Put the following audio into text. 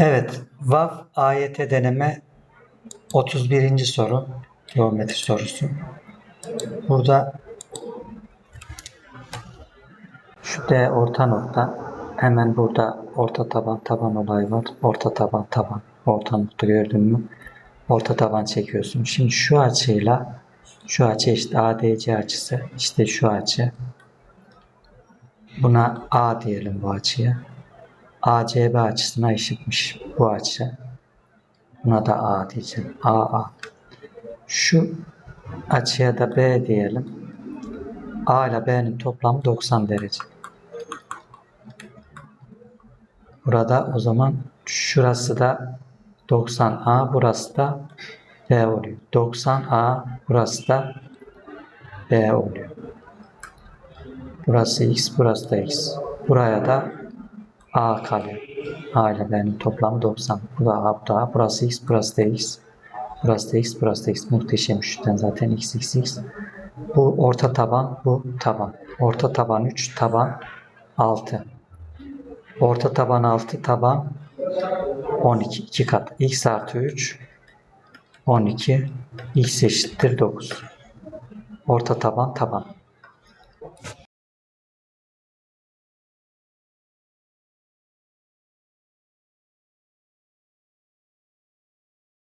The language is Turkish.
Evet, VAV AYT deneme 31. soru. Geometri sorusu. Burada şu D orta nokta. Hemen burada orta taban taban olayı var. Orta taban taban. Orta nokta gördün mü? Orta taban çekiyorsun. Şimdi şu açıyla şu açı işte ADC açısı. işte şu açı. Buna A diyelim bu açıya. ACB açısına eşitmiş bu açı. Buna da A diyeceğim. AA. Şu açıya da B diyelim. A ile B'nin toplamı 90 derece. Burada o zaman şurası da 90A, burası da B oluyor. 90A, burası da B oluyor. Burası X, burası da X. Buraya da A kalıyor. A ile B'nin toplamı 90. Bu da A, bu da A. Burası X, burası da X. Burası da X, burası da X. Muhteşem üçten zaten X, X, X. Bu orta taban, bu taban. Orta taban 3, taban 6. Orta taban 6, taban 12. 2 kat. X artı 3, 12. X eşittir 9. Orta taban, taban.